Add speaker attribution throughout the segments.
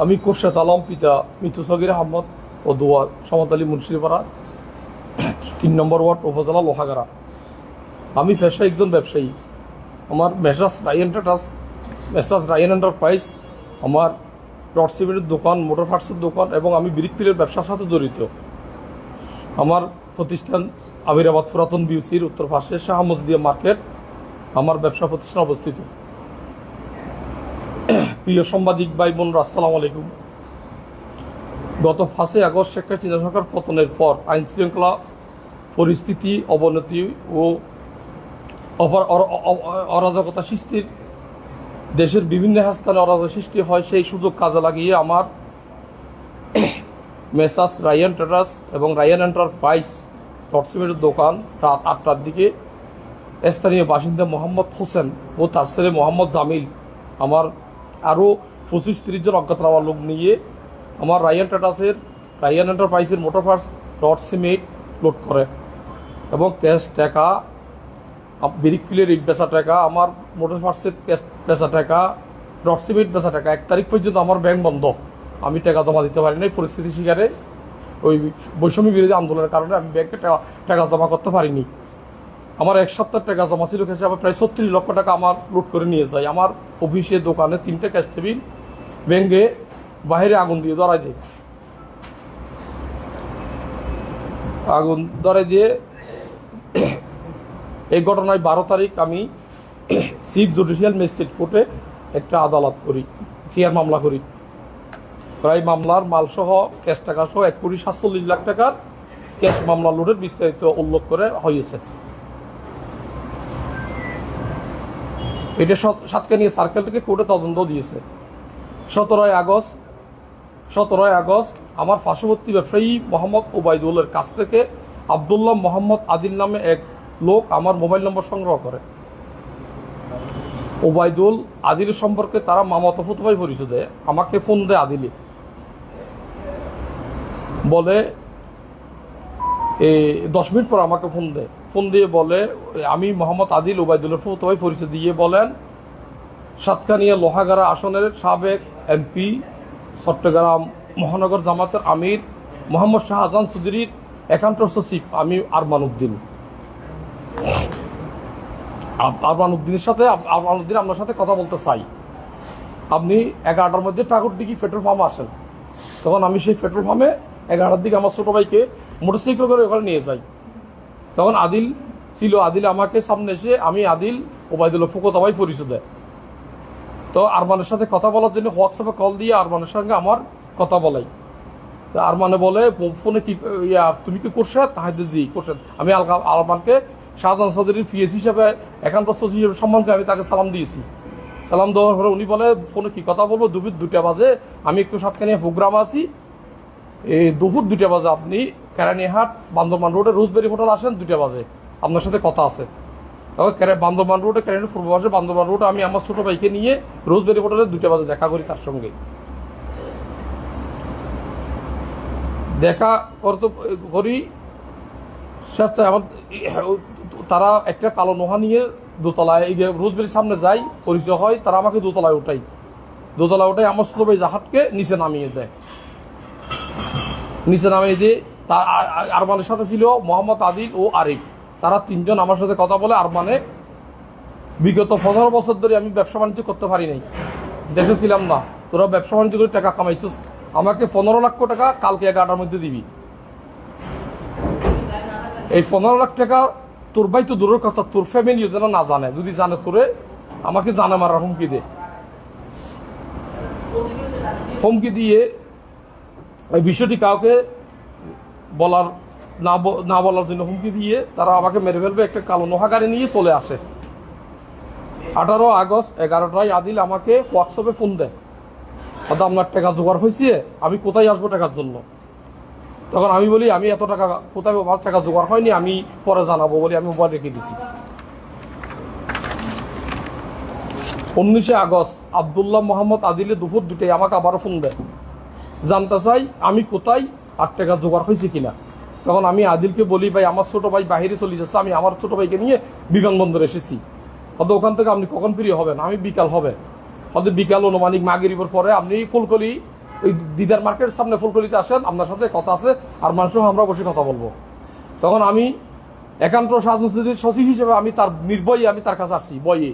Speaker 1: আমি কোর্শেদ আলম, পিতা মিতু সগির আহমদ ও দোয়ার সমতালী মুন্সিপাড়া, তিন নম্বর ওয়ার্ড, উপজেলা লোহাগাড়া। আমি পেশা একজন ব্যবসায়ী। আমার মেসাজ রায়ন টাটাস মেসাজ রায়ন এন্টারপ্রাইজ, আমার রড সিমেন্টের দোকান, মোটর পার্টসের দোকান এবং আমি ব্রিক পিলের ব্যবসার সাথে জড়িত। আমার প্রতিষ্ঠান আমিরাবাদ পুরাতন বিউসির উত্তর পাশে শাহ মসদিয়া মার্কেট। আমার ব্যবসা প্রতিষ্ঠান অবস্থিত। প্রিয় সাংবাদিক ভাই বোনরা, আসসালামু আলাইকুম। গত পাঁচই আগস্ট শেখ হাসিনা সরকার পতনের পর আইন শৃঙ্খলা পরিস্থিতি, অবনতি ও অরাজকতা সৃষ্টির দেশের বিভিন্ন স্থানে অরাজক সৃষ্টি হয়, সেই সুযোগ কাজে লাগিয়ে আমার মেসাস, রায়ান ট্রেডার্স এবং রায়ান এন্টারপ্রাইজ টটসিমের দোকান রাত আটটার দিকে স্থানীয় বাসিন্দা মোহাম্মদ হোসেন ও তার ছেলে মোহাম্মদ জামিল, আমার আরও পঁচিশ তিরিশ জন অজ্ঞাতনামা লোক নিয়ে আমার রায়ান টাটাসের রায়ান এন্টারপ্রাইজের মোটর পার্টস ডট সিমেট লোড করে। এবং ক্যাশ টাকা বিরিক পিলের ইট বেচা টাকা, আমার মোটর পার্টসের ক্যাশ বেচা টাকা ডট সিমেট বেচা টাকা, এক তারিখ পর্যন্ত আমার ব্যাংক বন্ধ। আমি টাকা জমা দিতে পারি নাই, পরিস্থিতি শিকারে ওই বৈষম্য বিরোধী আন্দোলনের কারণে আমি ব্যাংকে টাকা জমা করতে পারিনি। আমার এক সপ্তাহ টাকা জমা ছিল কাছে আমার প্রায় ছত্রিশ লক্ষ টাকা আমার লুট করে নিয়ে যায়। আমার অফিসে দোকানে তিনটে ক্যাশ টেবিল ব্যাঙ্গে বাইরে আগুন দিয়ে ধরাই দেয়। আগুন ধরাই দিয়ে এই ঘটনায় বারো তারিখ আমি চিফ জুডিশিয়াল ম্যাজিস্ট্রেট কোর্টে একটা আদালত করি, চেয়ার মামলা করি। প্রায় মামলার মালসহ, ক্যাশ টাকা সহ এক কোটি সাতচল্লিশ লাখ টাকার ক্যাশ মামলা লোডের বিস্তারিত উল্লেখ করে হয়েছে। এটা সত- সাতকানিয়া সার্কেল থেকে কোর্টে তদন্ত দিয়েছে। সতেরোই আগস্ট সতেরোই আগস্ট আমার পার্শ্ববর্তী ব্যবসায়ী মোহাম্মদ ওবায়দুলের কাছ থেকে আবদুল্লাহ মোহাম্মদ আদিল নামে এক লোক আমার মোবাইল নম্বর সংগ্রহ করে। ওবায়দুল আদিল সম্পর্কে তারা মামাতো ফুতভাই পরিচয় দেয়। আমাকে ফোন দেয় আদিলে। বলে এই দশ মিনিট পর আমাকে ফোন দেয়। ফোন দিয়ে বলে, আমি মোহাম্মদ আদিল ওবায়দুলের ফুতভাই পরিচয় দিয়ে বলেন, সাতকানিয়া লোহাগাড়া আসনের সাবেক এমপি, চট্টগ্রাম মহানগর জামাতের আমির মোহাম্মদ শাহজাহান চৌধুরীর একান্ত সচিব, আমি আরমান উদ্দিন। আরমান উদ্দিনের সাথে আরমান উদ্দিন আপনার সাথে কথা বলতে চাই। আপনি এগারোটার মধ্যে ঠাকুরডিঘি পেট্রোল পাম্প আসেন। তখন আমি সেই পেট্রোল পাম্পে এগারোটার দিকে আমার ছোট ভাইকে মোটরসাইকেল করে ওখানে নিয়ে যাই। তখন আদিল ছিল, আদিল আমাকে সামনে এসে, আমি আদিল ওবায়দুল্লাহ ফুকত ভাই পরিচয় দেয় তো আরমানের সাথে কথা বলার জন্য হোয়াটসঅ্যাপে কল দিয়ে আরমানের সঙ্গে আমার কথা বলাই। তো আরমানে বলে ফোনে কি, ইয়া, তুমি কি করছে তাহাদের জি করছেন আমি আলকা আরমানকে শাহজাহান চৌধুরীর পিএস হিসাবে, একান্ত সচিব হিসেবে সম্মানকে আমি তাকে সালাম দিয়েছি। সালাম দেওয়ার পরে উনি বলে, ফোনে কি কথা বলব? দুপুর দুটা বাজে। আমি একটু সাতখানিয়া প্রোগ্রাম আছি। এই দুপুর দুইটা বাজে আপনি কেরানিহাট বান্দরবান রোডে রোজবেরি হোটেল আসেন দুটা বাজে। আপনার সাথে কথা আছে। তবে বান্দরবান রোডে কেরানি পূর্ব পাশে বান্দরবান রোডে আমি আমার ছোট ভাইকে নিয়ে রোজবেরি হোটেলে দুটা বাজে দেখা করি তার সঙ্গে। দেখা করতে করি স্বেচ্ছায় আমার তারা একটা কালো নোহা নিয়ে দোতলায় এই যে রোজবেরির সামনে যাই, পরিচয় হয়, তারা আমাকে দোতলায় ওঠাই দোতলায় ওঠাই আমার ছোট ভাই জাহাজকে নিচে নামিয়ে দেয়। নিচে নামিয়ে দিয়ে তার আর- আর- আরমানের সাথে ছিল মোহাম্মদ আদিল ও আরিফ। তারা তিনজন আমার সাথে কথা বলে আরমানে বিগত পনেরো বছর ধরে আমি ব্যবসা বাণিজ্য করতে পারি নাই। দেশে ছিলাম না। তোরা ব্যবসা বাণিজ্য করে টাকা কামাইছিস। আমাকে পনেরো লক্ষ টাকা কালকে এগারোটার মধ্যে দিবি। এই পনেরো লাখ টাকা তোর ভাই তো দূরের কথা, তোর ফ্যামিলিও যেন না জানে। যদি জানে তোরে, আমাকে জানে মারার হুমকি দে। হুমকি দিয়ে এই বিষয়টি কাউকে বলার, না না বলার জন্য হুমকি দিয়ে তারা আমাকে মেরে ফেলবে, একটা কালো নোহা গাড়ি নিয়ে চলে আসে। আঠারো আগস্ট এগারোটায় আদিল আমাকে হোয়াটসঅ্যাপে ফোন দেয়। দাদা, আপনার টাকা জোগাড় হয়েছে? আমি কোথায় আসব টাকার জন্য? তখন আমি বলি, আমি এত টাকা কোথায়, আমার টাকা জোগাড় হয়নি, আমি পরে জানাব বলে আমি মোবাইল রেখে দিছি। উনিশে আগস্ট আবদুল্লাহ মোহাম্মদ আদিলে দুপুর দুটাই আমাকে আবারও ফোন দেয়। জানতে চাই আমি কোথায় আট টাকা জোগাড় হয়েছে কিনা। তখন আমি আদিলকে বলি, ভাই, আমার ছোট ভাই বাইরে চলে যাচ্ছে। আমি আমার ছোট ভাইকে নিয়ে বিমানবন্দর এসেছি। হয়তো ওখান থেকে আপনি কখন ফ্রি হবেন? আমি বিকাল হবে। হয়তো বিকাল অনুমানিক মাগরিবের পরে আপনি ফুলকলি ওই দিদার মার্কেটের সামনে ফুলকলিতে আসেন, আপনার সাথে কথা আছে, আর মানুষ আমরা বসে কথা বলব। তখন আমি একান্ত রাজনীতির সচিব হিসেবে আমি তার নির্ভয়ে আমি তার কাছে আসছি বয়ে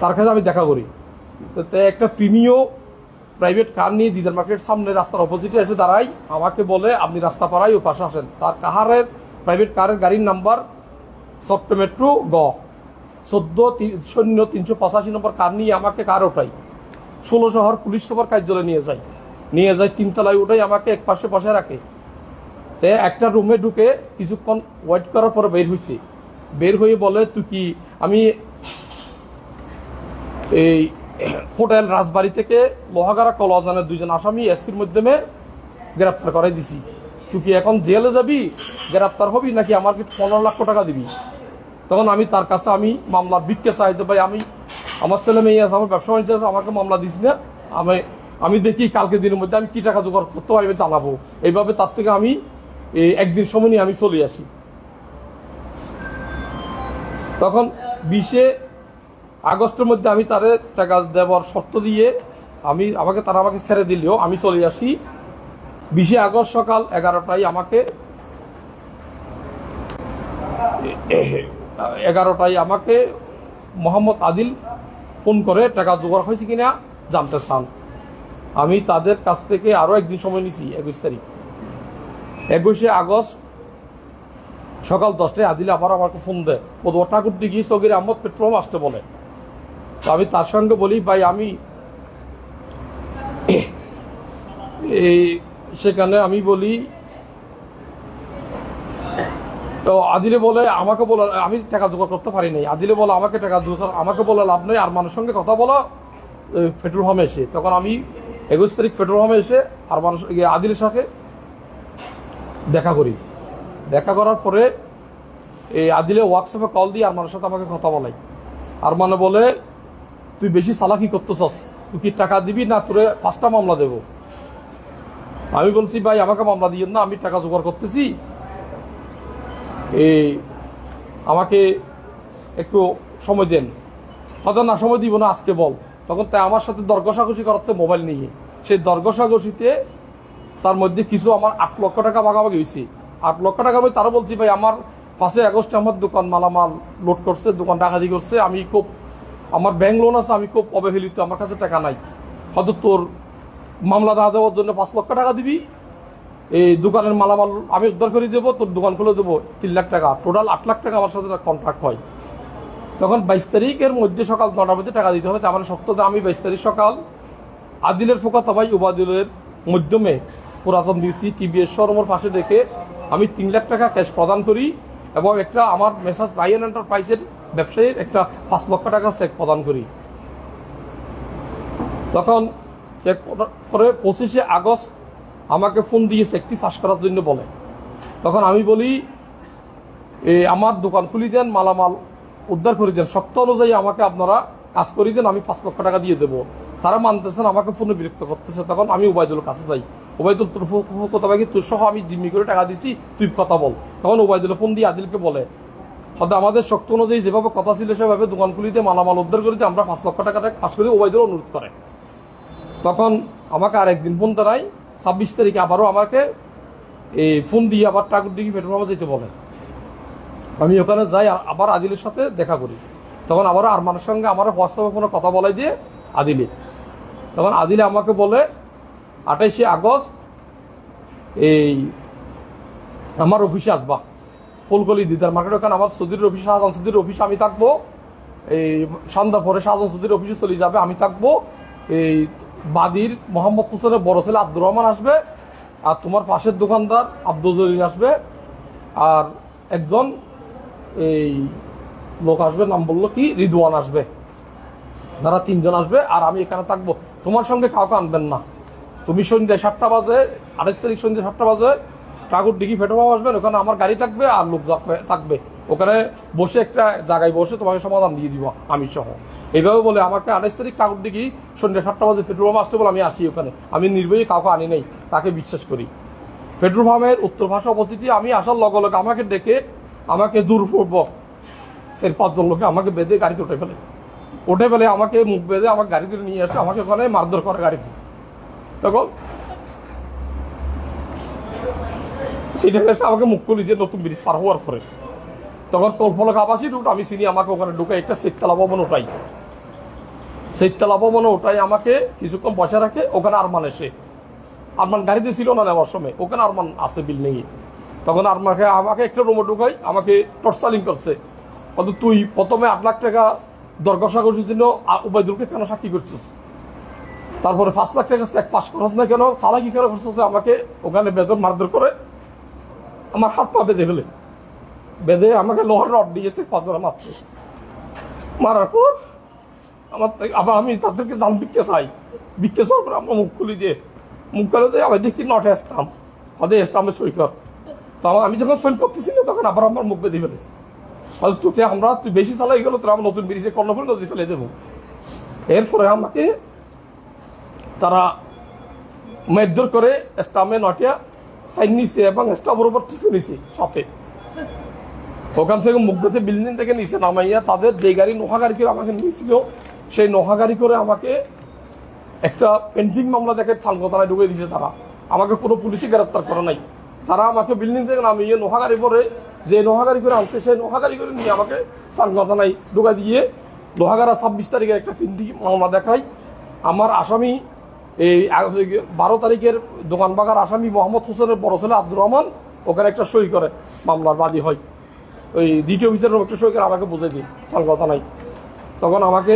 Speaker 1: তার কাছে আমি দেখা করি। তে একটা প্রিমিয় প্রাইভেট কার নিয়ে দিদার মার্কেট সামনে রাস্তার অপোজিটে এসে দাঁড়াই। আমাকে বলে, আপনি রাস্তা পাড়াই ও পাশে আসেন। তার কাহারের প্রাইভেট কারের গাড়ির নাম্বার সফট মেট্রো গ। চোদ্দ শূন্য তিনশো পঁচাশি নম্বর কার নিয়ে আমাকে কার ওঠাই। ষোলো শহর পুলিশ সুপার কার্যালয়ে নিয়ে যায় নিয়ে যায় তিনতলায় উঠাই আমাকে এক পাশে পাশে রাখে। তে একটা রুমে ঢুকে কিছুক্ষণ ওয়েট করার পরে বের হয়েছে বের হয়ে বলে, তুই কি, আমি এই হোটেল রাজবাড়ি থেকে লোহাগাড়া কলাজানের দুইজন আসামি এসপির মাধ্যমে গ্রেপ্তার করাই দিছি। তুই কি এখন জেলে যাবি? গ্রেপ্তার হবি নাকি আমাকে পনেরো লক্ষ টাকা দিবি? তখন আমি তার কাছে আমি মামলা বিক্ষে চাইতে ভাই, আমি আমার ছেলে মেয়ে আছে, আমার ব্যবসা বাণিজ্য আছে, আমাকে মামলা দিস না। আমি আমি দেখি কালকে দিনের মধ্যে আমি কি টাকা জোগাড় করতে পারবে চালাবো। এইভাবে তার থেকে আমি একদিন সময় নিয়ে আমি চলে আসি। তখন বিশে আগস্টের মধ্যে আমি তারে টাকা দেওয়ার শর্ত দিয়ে আমি আমাকে, তারা আমাকে ছেড়ে দিলেও আমি চলে আসি। বিশে আগস্ট সকাল এগারোটায় আমাকে এগারোটায় আমাকে মোহাম্মদ আদিল ফোন করে, টাকা জোগাড় হয়েছে কিনা জানতে চান। আমি তাদের কাছ থেকে আরও একদিন সময় নিছি, একুশ তারিখ। একুশে আগস্ট সকাল দশটায় আদিলে আবার আমাকে ফোন দেয়। পদুয়া ঠাকুর দিঘি সগির আহমদ পেট্রোল আসতে বলে। তো আমি তার সঙ্গে বলি, ভাই, আমি এই সেখানে আমি বলি, তো আদিলে বলে আমাকে বলে, আমি টাকা জোগাড় করতে পারি নাই। আদিলে বলে আমাকে টাকা জোগাড় আমাকে বলে লাভ নেই, আর মানুষের সঙ্গে কথা বলো পেট্রোল পাম্পে এসে। তখন আমি একুশ তারিখ পেট্রোল পাম্পে এসে আর মানুষ আদিলের সাথে দেখা করি। দেখা করার পরে এই আদিলে হোয়াটসঅ্যাপে কল দিয়ে আর মানুষের সাথে আমাকে কথা বলাই আর মানে বলে তুই বেশি চালাকি করতেছস, তুই কি টাকা দিবি না তোরে পাঁচটা মামলা দেবো? আমি বলছি, ভাই, আমাকে মামলা দিয়ে না, আমি টাকা জোগাড় করতেছি। এই, আমাকে একটু সময় দেন। হয়তো না সময় দিব না, আজকে বল। তখন তাই আমার সাথে দর কষাকষি করাচ্ছে মোবাইল নিয়ে সেই দর কষাকষিতে তার মধ্যে কিছু আমার আট লক্ষ টাকা ভাগাভাগি হয়েছে আট লক্ষ টাকা আমি তারও বলছি, ভাই, আমার পাঁচই আগস্টে আমার দোকান মালামাল লোড করছে, দোকান ডাকাতি করছে, আমি খুব আমার ব্যাংক লোন আছে, আমি খুব অবহেলিত, আমার কাছে টাকা নাই। হয়তো তোর মামলা না দেওয়ার জন্য পাঁচ লক্ষ টাকা দিবি, এই দোকানের মালামাল আমি উদ্ধার করে দেবো, তোর দোকান খুলে দেবো, তিন লাখ টাকা। টোটাল আট লাখ টাকা আমার সাথে কন্ট্রাক্ট হয়। তখন বাইশ তারিখের মধ্যে সকাল নটার মধ্যে টাকা দিতে হবে, তার মানে সত্যতা আমি বাইশ তারিখ সকাল আদিলের ফোকা তবাই উবাদিলের মাধ্যমে পুরাতন ডিউসি টিবিএস শোরুমের পাশে দেখে আমি তিন লাখ টাকা ক্যাশ প্রদান করি এবং একটা আমার মেসাজ রায়ন এন্টারপ্রাইজের ব্যবসায়ীর একটা পাঁচ লক্ষ টাকা চেক প্রদান করি। তখন চেক করে পঁচিশে আগস্ট আমাকে ফোন দিয়ে চেকটি ফাঁস করার জন্য বলে। তখন আমি বলি আমার দোকান খুলি দেন, মালামাল উদ্ধার করে দেন। শক্ত অনুযায়ী আমাকে আপনারা কাজ করে দেন, আমি পাঁচ লক্ষ টাকা দিয়ে দেবো। তারা মানতেছেন, আমাকে ফোনে বিরক্ত করতেছে। তখন আমি ওবায়দুল কাছে যাই। ওবায়দুল, তোর কথা বাকি, তোর সহ আমি জিম্মি করে টাকা দিছি, তুই কথা বল। তখন ওবায়দুল ফোন দিয়ে আদিলকে বলে হয়তো আমাদের শক্ত অনুযায়ী যেভাবে কথা ছিল, সেভাবে দোকান খুলিতে মালামাল উদ্ধার করে দিয়ে আমরা পাঁচ লক্ষ টাকা পাস করে, ওবায়দুল অনুরোধ করে। তখন আমাকে আর একদিন ফোন দেয় ছাব্বিশ তারিখে আবারও আমাকে এই ফোন দিয়ে আবার ঠাকুর দিকে পেট্রোল পাম্পে যেতে বলে। আমি ওখানে যাই আবার আদিলের সাথে দেখা করি। তখন আবার আরমানের সঙ্গে আমার হোয়াটসঅ্যাপে কোনো কথা বলাই দিয়ে আদিলে। তখন আদিলে আমাকে বলে, আঠাইশে আগস্ট এই আমার অফিসে আসবা। ফুলকলি দিদার মার্কেট ওখানে আমার সুধীর অফিস শাহজাহান সুধীর অফিসে আমি থাকব। এই সন্ধ্যা পরে শাহজাহান সুধীর অফিসে চলে যাবে, আমি থাকব। এই বাদির মোহাম্মদ হোসেনের বড় ছেলে আব্দুর রহমান আসবে, আর তোমার পাশের দোকানদার আব্দুল জলিল আসবে। আর একজন এই লোক আসবে, নাম বলল কি? রিদওয়ান আসবে। তারা তিনজন আসবে, আর আমি এখানে থাকব। তোমার সঙ্গে কাউকে আনবেন না। তুমি সন্ধ্যে সাতটা বাজে, আঠাশ তারিখ সন্ধ্যে সাতটা বাজে ঠাকুর ডিগি ফেটোবাব আসবেন ওখানে আমার গাড়ি থাকবে আর লোক থাকবে- ওখানে বসে একটা জায়গায় বসে তোমাকে সমাধান দিয়ে দিব আমি সহ। এইভাবে বলে আমাকে আঠাশ তারিখ ঠাকুর ডিগি সন্ধ্যে সাতটা বাজে পেট্রোল পাম্প আসতে বলে আমি আসি ওখানে। আমি নির্ভয়ে কাউকে আনি নাই, তাকে বিশ্বাস করি। পেট্রোল পাম্পের উত্তর ভাষা অবস্থিতি আমি আসার লগে লগে আমাকে ডেকে আমাকে দূরপূর্বক সেই পাঁচজন লোকে আমাকে বেঁধে গাড়িতে উঠে ফেলে। উঠে ফেলে আমাকে মুখ বেঁধে আমার গাড়িতে নিয়ে আসে আমাকে ওখানে মারধর করে গাড়িতে। তখন সেটা এসে আমাকে মুখ খুলি দিয়ে নতুন ব্রিজ পার হওয়ার পরে। তখন কল্পনা কাপাসি ঢুকলো, আমি চিনি আমাকে ওখানে ঢুকে একটা সেকতলা ভবন ওটাই সেকতলা ভবন ওটাই আমাকে কিছুক্ষণ বসে রাখে, ওখানে আরমান এসে। আরমান গাড়িতে ছিল না নেওয়ার সময়, ওখানে আরমান আছে বিল্ডিং এ। তখন আরমাকে আমাকে একটা রুমে ঢুকাই, আমাকে টর্চালিং করছে। অত তুই প্রথমে আট লাখ টাকা দরগসা করছিল উবাইদুলকে কেন সাক্ষী করছিস? তারপরে পাঁচ লাখ টাকা চেক পাস করছ না কেন, চালাকি কেন করছিস আমাকে, ওখানে বেতন মারধর করে আমার হাত পা বেঁধে ফেলে। বেঁধে আমাকে লোহার রড দিয়েছে পাঁচজনে মারছে। মারার পর আমার আবার আমি তাদেরকে জান বিক্কে চাই। বিক্কে চাওয়ার পর আমার মুখ খুলি দিয়ে মুখ খুলে দিয়ে আবার দেখি নটে আসতাম হদে আসতামে সই কর। তো আমার আমি যখন সই করতেছি না, তখন আবার আমার মুখ বেঁধে ফেলে। হয়তো তোকে আমরা তুই বেশি চালাই গেল তোরা আমার নতুন ব্রিজে কর্ণফুল নদী ফেলে দেবো। এরপরে আমাকে তারা মারধর করে স্টামে নটিয়া সাইন নিছে এবং স্টামের উপর ঠিক নিছে সাথে ওখান থেকে মুগ্ধতে বিল্ডিং থেকে নিচে নামাইয়া, তাদের যে গাড়ি নোহা গাড়ি করে আমাকে নিয়েছিল, সেই নোহা গাড়ি করে আমাকে একটা পেন্টিং মামলা দেখে থানকতানায় ঢুকে দিয়েছে তারা। আমাকে কোনো পুলিশে গ্রেপ্তার করে নাই। তারা আমাকে বিল্ডিং থেকে নামিয়ে নোহা গাড়ি পরে যে নোহা গাড়ি করে আনছে, সেই নোহা গাড়ি করে নিয়ে আমাকে থানকতানায় ঢুকা দিয়ে লোহাগাড়া ছাব্বিশ তারিখে একটা ফিন্দি মামলা দেখায়। আমার আসামি এই বারো তারিখের দোকান বাগার আসামি মোহাম্মদ হোসেনের বড় ছেলে আব্দুর রহমান, ওখানে একটা সই করে, মামলার বাদী হয়। ওই দ্বিতীয় অফিসারের একটা সই করে আমাকে বুঝে দিই সাল কথা নাই তখন আমাকে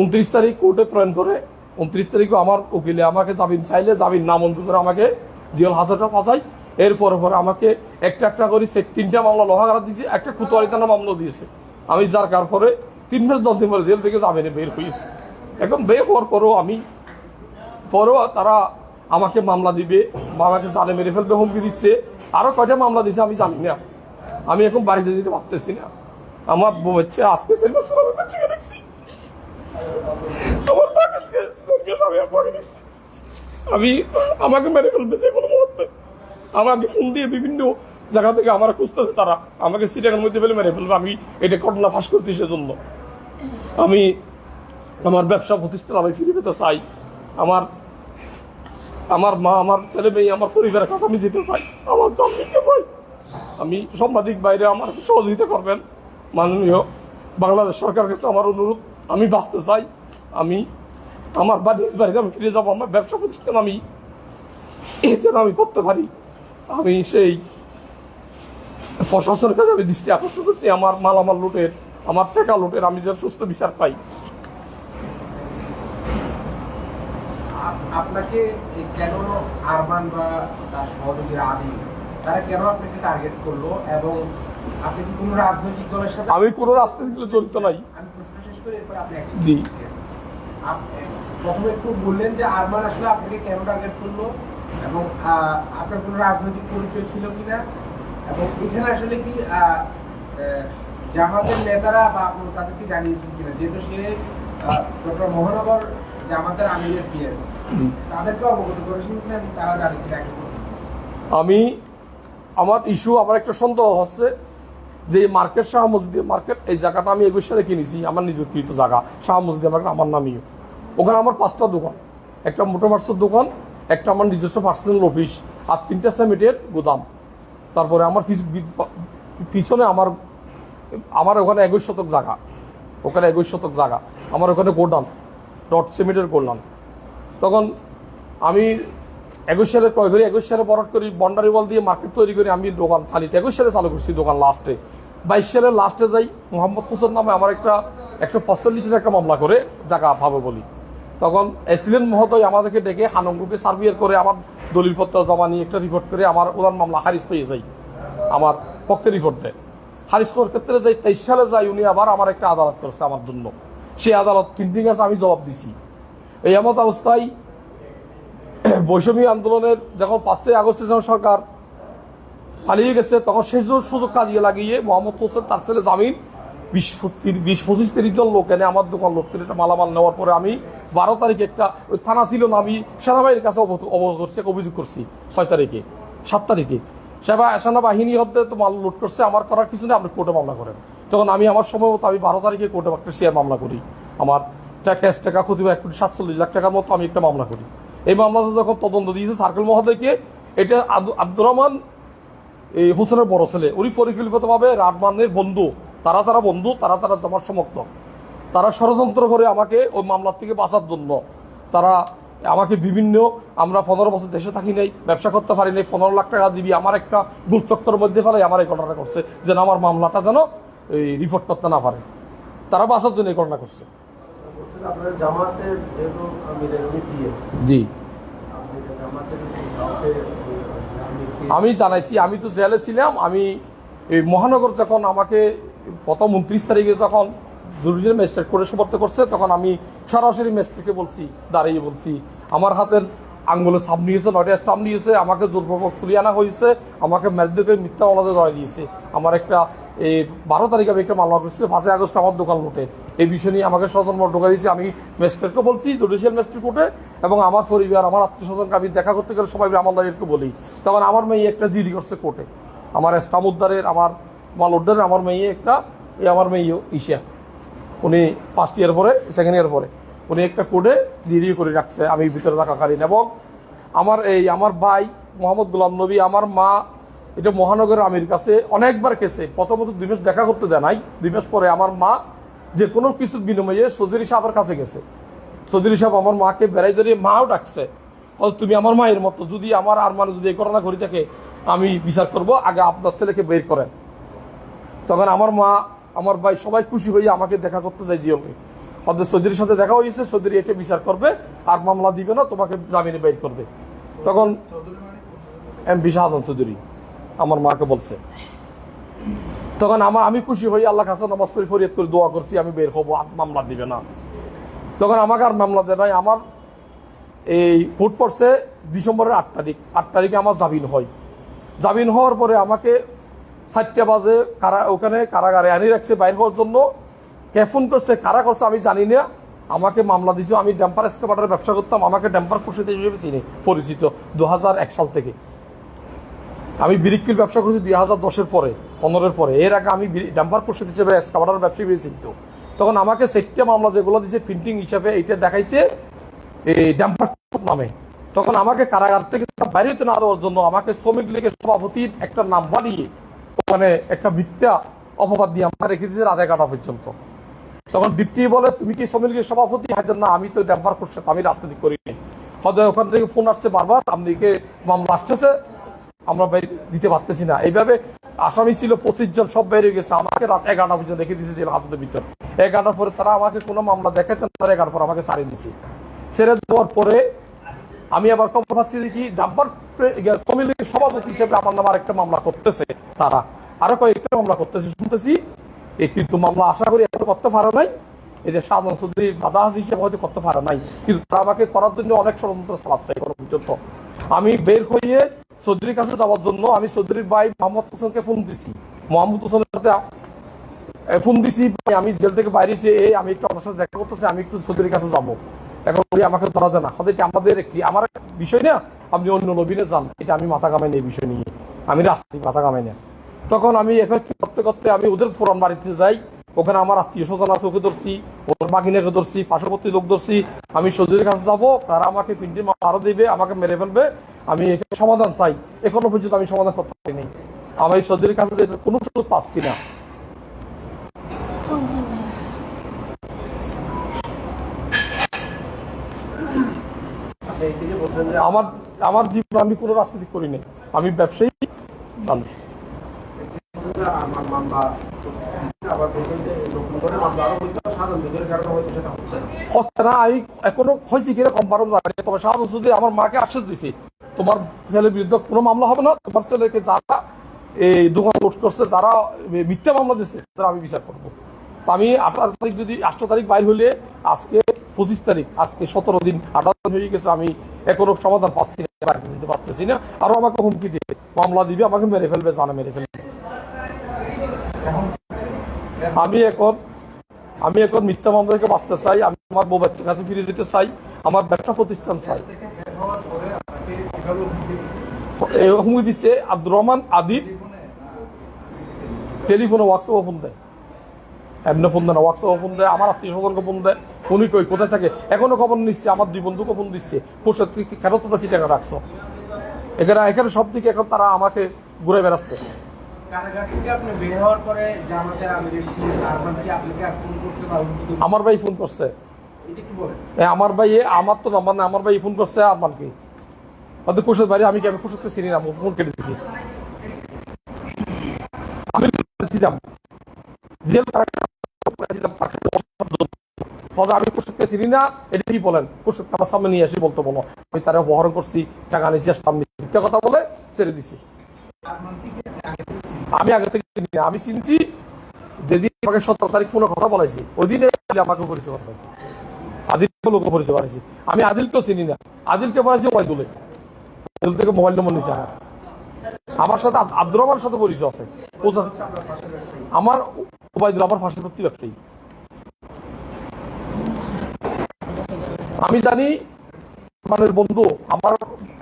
Speaker 1: উনত্রিশ তারিখ কোর্টে প্রেরণ করে, উনত্রিশ তারিখও আমার উকিলে আমাকে জামিন চাইলে জামিন না মঞ্জুর করে আমাকে জিয়াল হাজারটা পাঠাই এরপরে পরে আমাকে একটা একটা করে তিনটা মামলা লোহাগারা দিয়েছে, একটা খুতুয়ারি থানা মামলা দিয়েছে। আমি যার কার পরে তিন মাস দশ দিন পরে জেল থেকে জামিনে বের হয়েছি। এখন বের হওয়ার পরেও আমি, পরেও তারা আমাকে মামলা দিবে, বা আমাকে জানে মেরে ফেলবে, হুমকি দিচ্ছে। আরও কয়টা মামলা দিচ্ছে আমি জানি না। আমি এখন বাড়িতে যেতে পারতেছি না। আমার বউ হচ্ছে আজকে আমি আমাকে মেরে ফেলবে যে কোনো মুহূর্তে। আমাকে ফোন দিয়ে বিভিন্ন জায়গা থেকে আমার খুঁজতেছে তারা। আমাকে সিরিয়ার মধ্যে ফেলে মেরে ফেলবে। আমি এটা ঘটনা ফাঁস করছি সেজন্য। আমি আমার ব্যবসা প্রতিষ্ঠান আমি ফিরে পেতে চাই। আমার আমার মা, আমার ছেলে মেয়ে, আমার পরিবারের কাছে আমি যেতে চাই, আমার জন্ম দিতে চাই। আমি সাংবাদিক বাইরে আমার সহযোগিতা করবেন। মাননীয় বাংলাদেশ সরকারের কাছে আমার অনুরোধ, আমি বাঁচতে চাই। আমি, আমার নিজ বাড়িতে আমি ফিরে যাব, আমার ব্যবসা প্রতিষ্ঠান আমি এ যেন আমি করতে পারি। আমি সেই প্রশাসনের কাছে আমি দৃষ্টি আকর্ষণ করছি, আমার মালামাল লুটের, আমার টাকা লুটের, আমি যেন সুস্থ বিচার পাই।
Speaker 2: আপনাকে কেন আরমান বা তার সহযোগীরা আদি তারা কেন আপনাকে টার্গেট করল এবং আপনি কি কোনো রাজনৈতিক দলের সাথে
Speaker 1: আমি কোনো রাজনীতিতে জড়িত নাই।
Speaker 2: আমি শেষ করে এরপর আপনি
Speaker 1: জি।
Speaker 2: প্রথমে একটু বললেন যে আরমান আসলে আপনাকে কেন টার্গেট করল এবং আপনার কোনো রাজনৈতিক পরিচয় ছিল কিনা? এবং এখানে আসলে কি জামাতের নেতারা বা তাদেরকে জানিয়েছেন কিনা? যেহেতু সে ডক্টর মহানগর জামাতের আমিরের পিএস
Speaker 1: আমি আমার ইস্যু আমার একটা সন্দেহ হচ্ছে যে মার্কেট, শাহ মসজিদ মার্কেট, এই জায়গাটা আমি একুশ সালে কিনেছি, আমার নিজের নিজকৃত জায়গা, শাহ মসজিদ মার্কেট, আমার নামিও ওখানে আমার পাঁচটা দোকান, একটা মোটোমার্সের দোকান, একটা আমার নিজস্ব পার্সোনাল অফিস আর তিনটা সিমেন্টের গুদাম। তারপরে আমার পিছ- পিছনে আমার আমার ওখানে একুশ শতক জায়গা, ওখানে একুশ শতক জায়গা, আমার ওখানে গোডাউন ডট সিমেন্টের গোডাউন। তখন আমি একুশ সালে ক্রয় করি, একুশ সালে বরাট করি, বন্ডারি বল দিয়ে মার্কেট তৈরি করি, আমি দোকান চালিয়ে একুশ সালে চালু করছি দোকান লাস্টে বাইশ সালের লাস্টে যাই মোহাম্মদ হোসেন নামে আমার একটা একশো পঁয়তাল্লিশের একটা মামলা করে জায়গা পাবে বলি। তখন এসিলেন মহোদয় আমাদেরকে ডেকে হানঙ্গুকে সার্ভিয়ার করে, আমার দলিলপত্র জমা নিয়ে একটা রিপোর্ট করে আমার উদান মামলা খারিজ পেয়ে যাই, আমার পক্ষে রিপোর্ট দেয়। হারিস করার ক্ষেত্রে যাই, তেইশ সালে যাই, উনি আবার আমার একটা আদালত করছে আমার জন্য। সেই আদালত তিনটি গাছ আমি জবাব দিছি। এই এমত অবস্থায় বৈষম্য আন্দোলনের যখন পাঁচই আগস্টে যখন সরকার পালিয়ে গেছে, তখন শেষ সুযোগ কাজে লাগিয়ে মোহাম্মদ হোসেন তার ছেলে জামিন, বিশ বিশ পঁচিশ তিরিশ জন লোক এনে আমার দোকান লোক একটা মালামাল নেওয়ার পরে আমি বারো তারিখে একটা ওই থানা ছিল না, আমি সেনাবাহিনীর কাছে অবগত- অবগত করছি অভিযোগ করছি ছয় তারিখে, সাত তারিখে। সেবা সেনাবাহিনী হতে তো মাল লুট করছে, আমার করার কিছু নেই, আপনি কোর্টে মামলা করেন। তখন আমি আমার সময় মতো আমি বারো তারিখে কোর্টে একটা শেয়ার মামলা করি, আমার ক্যাশ টাকা ক্ষতি বা এক কোটি সাতচল্লিশ লাখ টাকার মতো আমি একটা মামলা করি। এই মামলাতে যখন তদন্ত দিয়েছে সার্কেল মহোদয়কে, এটা আব্দু- আব্দুর রহমান, এই হোসেনের বড় ছেলে, উনি পরিকল্পিতভাবে রাডমানের বন্ধু, তারা তারা বন্ধু, তারা তারা আমার সমর্থক। তারা ষড়যন্ত্র করে আমাকে ওই মামলার থেকে বাঁচার জন্য। তারা আমাকে বিভিন্ন, আমরা পনেরো বছর দেশে থাকি নাই, ব্যবসা করতে পারি নাই, পনেরো লাখ টাকা দিবি, আমার একটা গুরুচক্কর মধ্যে ফেলে আমার এই ঘটনা করছে যেন আমার মামলাটা যেন এই রিপোর্ট করতে না পারে। তারা বাঁচার জন্য এই ঘটনা করছে জি।
Speaker 3: আমি
Speaker 1: জানাইছি আমি তো জেলে ছিলাম আমি এই মহানগর যখন আমাকে প্রথম উনত্রিশ তারিখে যখন দুর্নীতি ম্যাজিস্ট্রেট করে সমর্থ করছে তখন আমি সরাসরি ম্যাজিস্ট্রেটকে বলছি দাঁড়িয়ে বলছি আমার হাতের আঙ্গুলে সাপ নিয়েছে নয়টা স্টাম্প নিয়েছে, আমাকে দুর্ভোগ তুলিয়ে আনা হয়েছে, আমাকে ম্যাচদেরকে মিথ্যা মামলাতে ধরে দিয়েছে। আমার একটা এই বারো তারিখে আমি একটা মামলা করেছিল পাঁচই আগস্ট আমার দোকান লুটে। এই বিষয় নিয়ে আমাকে স্বতন্ত্র ঢোকা দিয়েছে। আমি ম্যাজিস্ট্রেটকে বলছি, জুডিশিয়াল ম্যাজিস্ট্রেট কোর্টে, এবং আমার পরিবার, আমার আত্মীয় স্বজনকে আমি দেখা করতে গেলে সবাই আমার লাইয়েরকে বলি। তখন আমার মেয়ে একটা জিডি করছে কোর্টে। আমার স্টাম উদ্ধারের, আমার মাল উদ্ধারের, আমার মেয়ে একটা এই আমার মেয়ে ইশিয়া উনি ফার্স্ট ইয়ার পরে সেকেন্ড ইয়ার পরে উনি একটা কোডে জিডি করে রাখছে, আমি ভিতরে থাকাকালীন এবং আমার এই আমার ভাই মোহাম্মদ গোলাম নবী, আমার মা, এটা মহানগরের আমির কাছে অনেকবার গেছে প্রথমত দুই মাস দেখা করতে দেয় নাই, দুই মাস পরে আমার মা যে কোনো কিছুর বিনিময়ে চৌধুরী সাহেবের কাছে গেছে। চৌধুরী সাহেব আমার মাকে বেড়াই ধরে মাও ডাকছে তুমি আমার মায়ের মতো, যদি আমার আর মানে যদি এই ঘটনা ঘটে থাকে, আমি বিচার করব, আগে আপনার ছেলেকে বের করেন। তখন আমার মা, আমার ভাই সবাই খুশি হয়ে আমাকে দেখা করতে চাই জিওকে। হয়তো চৌধুরীর সাথে দেখা হয়েছে চৌধুরী এটা বিচার করবে, আর মামলা দিবে না, তোমাকে জামিনে বের করবে। তখন এম বি শাহজাহান চৌধুরী আমার মাকে বলছে, তখন আমার, আমি খুশি হই আল্লাহ কাছে নামাজ পড়ে ফরিয়াদ করে দোয়া করছি, আমি বের হব, আর মামলা দিবে না। তখন আমাকে আর মামলা দেয় নাই, আমার এই ভোট পড়ছে ডিসেম্বরের আট তারিখ, আট তারিখে আমার জামিন হয়। জামিন হওয়ার পরে আমাকে চারটা বাজে কারা, ওখানে কারাগারে আনি রাখছে, বাইর হওয়ার জন্য কে ফোন করছে, কারা করছে আমি জানি না। আমাকে মামলা দিয়েছে আমি ড্যাম্পার এক্সকাভাটারের ব্যবসা করতাম, আমাকে ড্যাম্পার খুশিতে হিসেবে চিনি, পরিচিত দু হাজার এক সাল থেকে। আমি বিরিক্কির ব্যবসা করছি দুই হাজার দশের পরে, পনেরোর পরে। এর আগে আমি ডাম্পার কোর্সের হিসেবে এক্সকাভাটার ব্যবসা পেয়েছি তো তখন আমাকে সেটটা মামলা যেগুলো দিয়েছে, প্রিন্টিং হিসাবে, এইটা দেখাইছে, এই ডাম্পার নামে। তখন আমাকে কারাগার থেকে বাইরে হতে না দেওয়ার জন্য আমাকে শ্রমিক লীগের সভাপতির একটা নাম বানিয়ে ওখানে একটা মিথ্যা অপবাদ দিয়ে আমাকে রেখে দিয়েছে রাধা কাটা পর্যন্ত। তখন ডিপটি বলে, তুমি কি শ্রমিক লীগের সভাপতি? হাজার না আমি তো ডাম্পার করছে আমি রাজনীতি করিনি। হয়তো ওখান থেকে ফোন আসছে বারবার আপনাকে মামলা আসতেছে। আমরা বাইরে দিতে পারতেছি না। এইভাবে আসামি ছিল পঁচিশ জন, সব বাইরে গেছে। আমাকে রাত এগারোটা পর্যন্ত রেখে দিয়েছে জেল হাজতের ভিতর। এগারোটার পরে তারা আমাকে কোনো মামলা দেখাইতে না, তারা এগারোর পর আমাকে ছাড়িয়ে দিছে ছেড়ে দেওয়ার পরে আমি আবার কম পাচ্ছি দেখি ডাব্বার শ্রমিক সভাপতি হিসেবে আমার নাম আরেকটা মামলা করতেছে তারা। আরও কয়েকটা মামলা করতেছে, শুনতেছি। এই কিন্তু মামলা আশা করি করতে পারে নাই? এই যে সাধারণ চৌধুরী দাদা হাসি হিসেবে হয়তো করতে পারে নাই। কিন্তু তারা আমাকে করার জন্য অনেক ষড়যন্ত্র চালাচ্ছে এখনও পর্যন্ত আমি বের হয়ে চৌধুরীর কাছে যাওয়ার জন্য আমি চৌধুরীর ভাই মোহাম্মদ হোসেনকে ফোন দিছি। মোহাম্মদ হোসেনের সাথে ফোন দিছি আমি জেল থেকে বাইরে এসে, এই, আমি একটু আপনার সাথে দেখা করতেছি, আমি একটু চৌধুরীর কাছে যাব। এখন উনি আমাকে ধরা দেয় না। হয়তো এটা আমাদের একটি, আমার বিষয় না, আপনি অন্য নবীনে যান। এটা আমি মাথা কামাই নেই বিষয় নিয়ে। আমি রাস্তায় মাথা কামাই না। তখন আমি এখন কি করতে করতে আমি ওদের ফোরান বাড়িতে যাই। ওখানে আমার আত্মীয় স্বজন আছে, ওকে ধরছি, ওর বাগিনাকে ধরছি, পার্শ্ববর্তী লোক ধরছি, আমি চৌধুরীর কাছে যাব, তারা আমাকে পিন্টি আরও দিবে, আমাকে মেরে ফেলবে, আমি এখানে সমাধান চাই। এখনও পর্যন্ত আমি সমাধান করতে পারিনি। আমি চৌধুরীর কাছে যে কোনো সুযোগ পাচ্ছি না।
Speaker 3: এই
Speaker 1: আমার আমার জীবন আমি কোনো রাজনীতি করিনি। আমি ব্যবসায়ী মানুষ।
Speaker 3: হচ্ছে না।
Speaker 1: আমি এখনও হয়েছি কিনা কনফার্ম জানি তবে সাধারণ শুধু আমার মাকে আশ্বাস দিছি তোমার ছেলের বিরুদ্ধে কোনো মামলা হবে না? তোমার ছেলেকে যারা এই দোকান লোড করছে যারা মিথ্যা মামলা দিচ্ছে তারা আমি বিচার করব। তো আমি আঠারো তারিখ যদি আঠারো তারিখ বাইর হলে আজকে পঁচিশ তারিখ আজকে সতেরো দিন আঠারো দিন হয়ে গেছে আমি এখনও সমাধান পাচ্ছি না বাড়িতে দিতে পারতেছি না। আরও আমাকে হুমকি দিয়ে মামলা দিবে আমাকে মেরে ফেলবে জানা মেরে ফেলবে। আমি এখন আমি এখন মিথ্যা মামলা থেকে বাঁচতে চাই, আমি আমার বউ বাচ্চার কাছে ফিরে যেতে চাই, আমার ব্যবসা প্রতিষ্ঠান চাই। হুমকি দিচ্ছে আব্দুর রহমান আদিব। টেলিফোনে হোয়াটসঅ্যাপে ফোন দেয়। এমনি ফোন দেয় না, হোয়াটসঅ্যাপে ফোন দেয়, আমার আত্মীয় স্বজনকে ফোন দেয়। উনি কই, কোথায় থাকে? এখনও খবর নিচ্ছে, আমার দুই বন্ধুকে খবর দিচ্ছে। থেকে কেন তোমরা চিটাঙ্গা রাখছো। এখানে এখানে সব দিকে এখন তারা আমাকে ঘুরে বেড়াচ্ছে। আমার ভাই ফোন করছে।
Speaker 2: এটা কি বলেন।
Speaker 1: এ, আমার ভাই আমার তো নাম্বার না আমার ভাই ফোন করছে আরমানকে হয়তো কুশল বাড়ি আমি কি আমি কুশলকে চিনি না ফোন কেটে দিছি। আমি ছিলাম আমি কুশলকে চিনি না এটা কি বলেন? কুশলকে আমার সামনে নিয়ে আসি বলতে বলো। আমি তারা অপহরণ করছি টাকা নিয়েছি সামনে কথা বলে ছেড়ে দিছি। আমি আগে থেকে আমি চিনছি যেদিন আমাকে সতেরো তারিখ ফোনে কথা বলেছি ওই দিনে আমাকে পরিচয় করা আদিলকে লোক পরিচয় করেছি আমি আদিলকেও চিনি না। আদিলকে বলেছি ওয়াইদুলে আদিল থেকে মোবাইল নম্বর নিছে আমার। আমার সাথে আব্দুর রহমানের সাথে পরিচয় আছে। আমার ওবায়দুল আমার পার্শ্ববর্তী ব্যবসায়ী আমি জানি আমাদের বন্ধু, আমার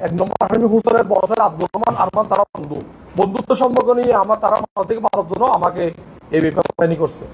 Speaker 1: এক নম্বর হুসেনের বড় আব্দুর রহমান, আরমান তারা বন্ধু। বন্ধুত্ব সম্পর্ক নিয়ে আমার তারা থেকে বাঁচার জন্য আমাকে এই ব্যাপারে করছে।